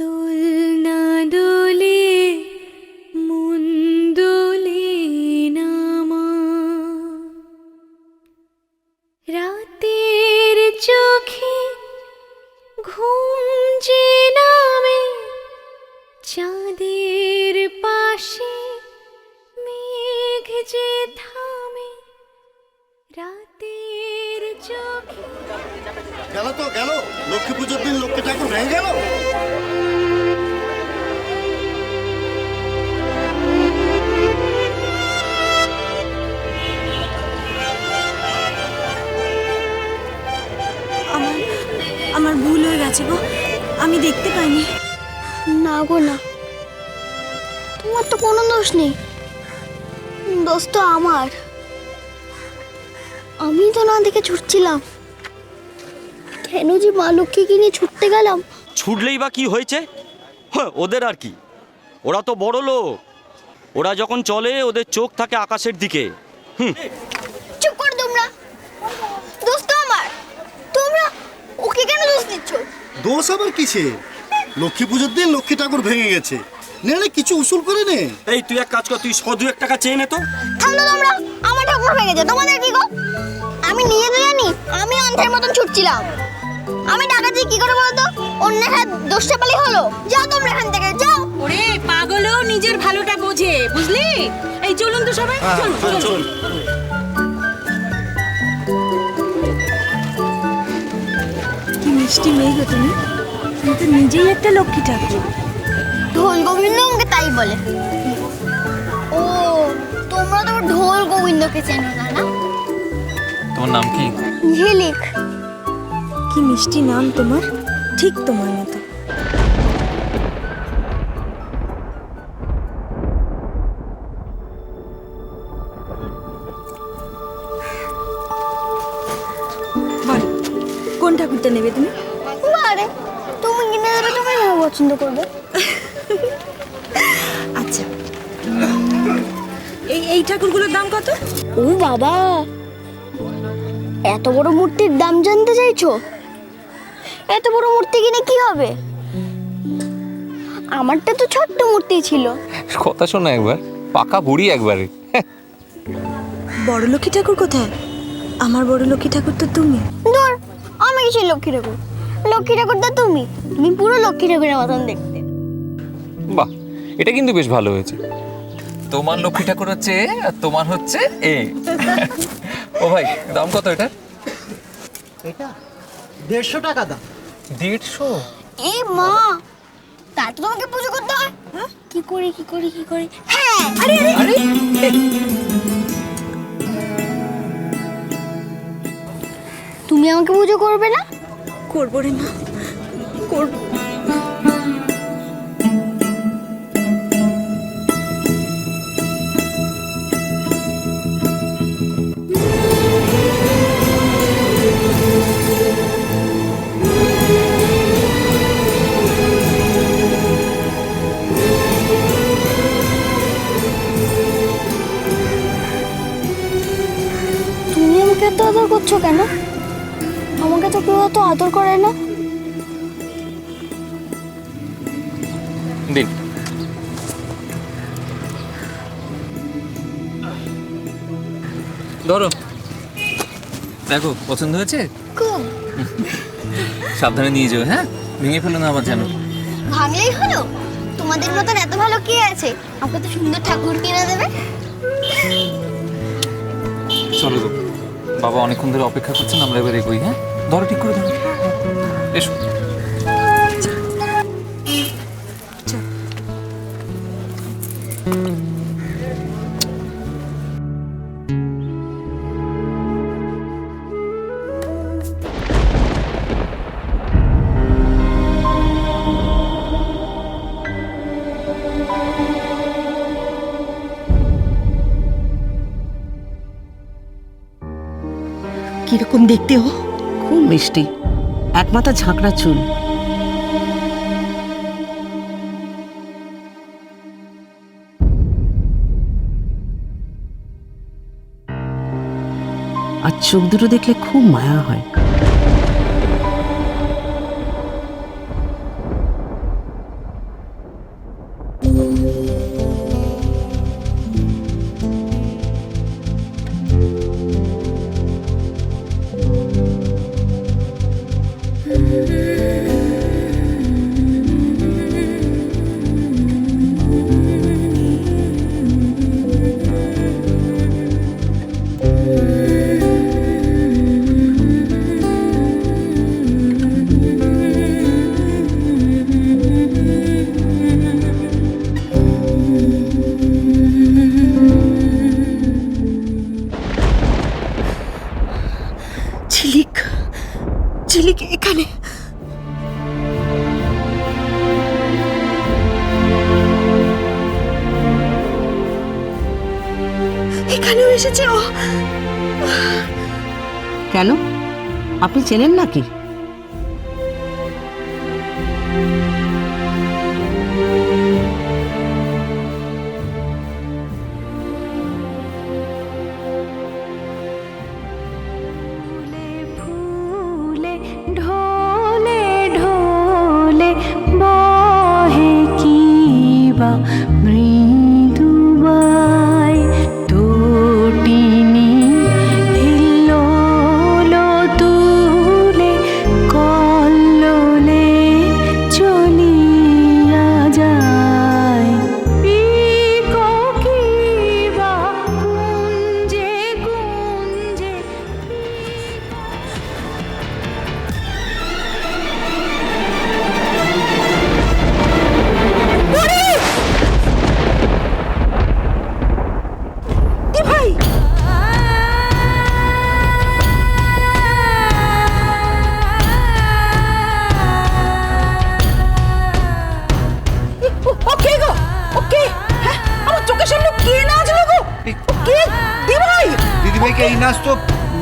দোল দোলে মন দোলে না রাতের চোখে ঘুম যে নামে, চাঁদের পাশে মেঘ যে থামে। রাতের চোখে গেল তো গেল। লক্ষ্মী পুজোর দিন লক্ষ্মী ঠাকুর ভেঙে গেল। আমার আমার ভুল হয়ে গেছে গো। আমি দেখতে পাইনি। না গো না। তোমার তো কোনো দোষ নেই। দোষ তো আমার। আমি তো না দেখে ছুটছিলাম। কেন যে মা লক্ষ্মীকে নিয়ে ছুটতে গেলাম। ছুটলেই বা কি হয়েছে? হ্যাঁ, ওদের আর কি। ওরা তো বড় লোক। ওরা যখন চলে ওদের চোখ থাকে আকাশের দিকে। হুম। চুপ কর তোমরা। দোষ আমার। তোমরা ওকে কেন দোষ দিচ্ছ? দোষ আবার কিসে? লক্ষ্মী পুজোর দিন লক্ষ্মী ঠাকুর ভেঙে গেছে। নে নে কিছু উসুল করে নে। এই তুই এক কাজ কর তুই শ দু এক টাকা চেয়ে নে তো। থামলো তোমরা আমার ঠাকুর ভেঙেছে। তোমাদের কি গো? আমি নিয়ে তো জানি আমি অন্ধের মতন ছুটছিলাম। আমি টাকা দিয়ে কি করে বলতো অন্য হাত দোষ চাপালি হলো। যাও তোমরা এখান থেকে যাও। ওরে পাগলও নিজের ভালোটা বোঝে বুঝলি? এই চলুন তো সবাই চলুন চলুন। চল কি মিষ্টি মেয়ে গো তুমি। তুমি তো নিজেই একটা লক্ষ্মী ঠাকুর। ঢোল গোবিন্দ আমাকে তাই বলে। ও তোমরা তো ঢোল গোবিন্দকে চেনো না না তোমার নাম কি? ঝিলিক কি মিষ্টি নাম তোমার? ঠিক তোমার মতো। কোন ঠাকুরটা নেবে তুমি? আরে তুমি কিনে দেবে তুমি পছন্দ করবে। আচ্ছা এই এই ঠাকুরগুলোর দাম কত? ও বাবা এত বড় মূর্তির দাম জানতে চাইছো? এত বড় মূর্তি কিনে কি হবে? আমারটা তো ছোট্ট মূর্তি ছিল। কথা শোনো একবার পাকা বুড়ি একবারে। বড় লক্ষ্মী ঠাকুর কোথায়? আমার বড় লক্ষ্মী ঠাকুর তো তুমি। ধর আমি কিছু লক্ষ্মী ঠাকুর। লক্ষ্মী ঠাকুর তো তুমি। তুমি পুরো লক্ষ্মী ঠাকুরের মতন দেখতে। বাহ এটা কিন্তু বেশ ভালো হয়েছে। তোমার লক্ষ্মী ঠাকুর হচ্ছে এ, আর তোমার হচ্ছে এ। ও ভাই দাম কত এটা? এটা দেড়শো টাকা দাম। দেড়শো? এ মা তাই তো তোমাকে পুজো করতে হয়? কি করি কি করি কি করি? হ্যাঁ। আরে আরে আরে। তুমি আমাকে পুজো করবে না? করব রে মা করব। আদর করে না? দিন। ধরো। দেখো পছন্দ হয়েছে? সাবধানে নিয়ে যাও হ্যাঁ? ভেঙে ফেলো না আবার জানো ভাঙলেই হলো? তোমাদের মতন এত ভালো কে আছে? আমাকে তো সুন্দর ঠাকুর কিনে দেবে। চলো গো। বাবা অনেকক্ষণ ধরে অপেক্ষা করছেন আমরা এবার এগোই হ্যাঁ? ধরো ঠিক করে ধরো এসো। কীরকম দেখতে ও? খুব মিষ্টি। একমাথা ঝাঁকড়া চুল। আর চোখ দুটো দেখলে খুব মায়া হয়। কেন? আপনি চেনেন নাকি? দিদিভাইকে এই নাচ তো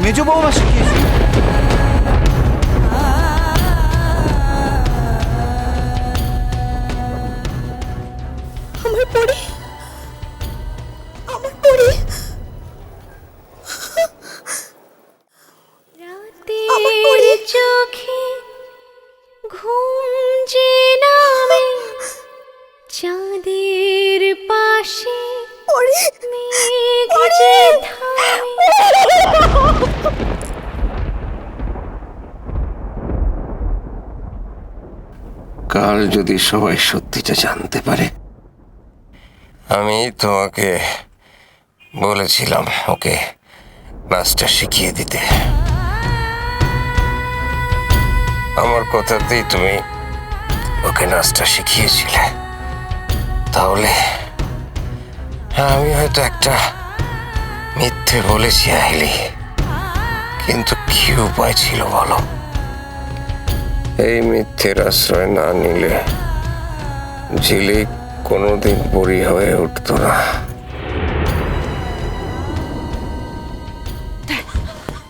মেজো বৌমা শিখিয়েছে আমার পরি কাল যদি সবাই সত্যিটা জানতে পারে। আমি তোমাকে বলেছিলাম ওকে নাচটা শিখিয়ে দিতে। আমার কথাতেই তুমি ওকে নাচটা শিখিয়েছিলে। তাহলে আমি হয়তো একটা মিথ্যে বলেছি, আইলি। কিন্তু কি উপায় ছিল বলো? এই মিথ্যের আশ্রয় না নিলে ঝিলিক কোনোদিন বড়ি হয়ে উঠতো না।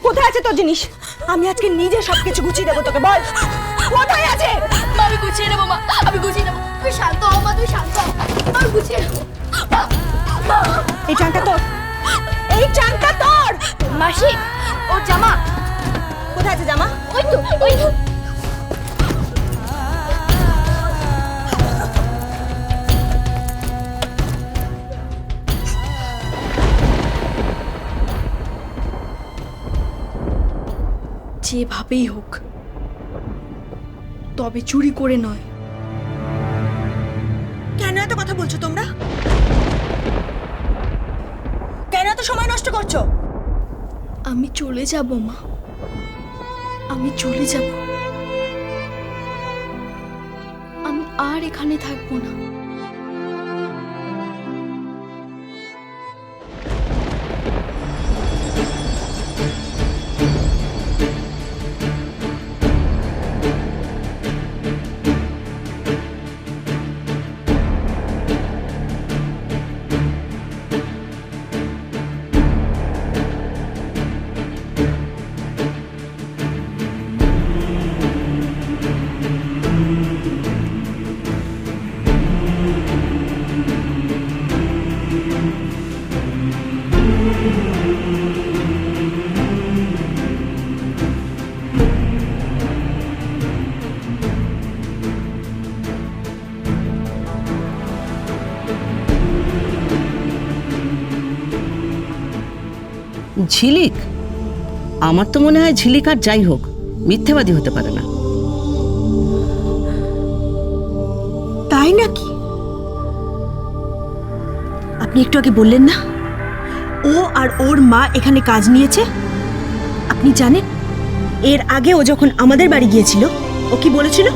কোথায় আছে তোর জিনিস? আমি আজকে নিজে সবকিছু গুছিয়ে দেবো তোকে বল। কোথায় আছে? আমি গুছিয়ে নেব মা। আমি গুছিয়ে নেব। তুই শান্ত হ মা তুই শান্ত। আমি গুছিয়ে নেব। এই চানটা তোর। এই চানটা তোর। মাসি ও জামা। যেভাবেই হোক তবে চুরি করে নয়। কেন এত কথা বলছো তোমরা? কেন এত সময় নষ্ট করছ? আমি চলে যাব মা। আমি চলে যাব। আমি আর এখানে থাকব না। ঝিলিক? আমার তো মনে হয় ঝিলিক আর যাই হোক, মিথ্যেবাদী হতে পারে না। তাই নাকি? আপনি একটু আগে বললেন না? ও আর ওর মা এখানে কাজ নিয়েছে? আপনি জানেন, এর আগে ও যখন আমাদের বাড়ি গিয়েছিল, ও কি বলেছিল?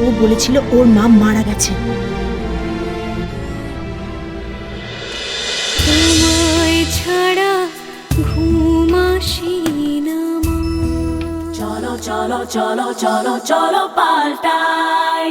ও বলেছিল ওর মা মারা গেছে। ছাড়া ঘুম আসি চলো চলো চলো চলো চলো পাল্টাই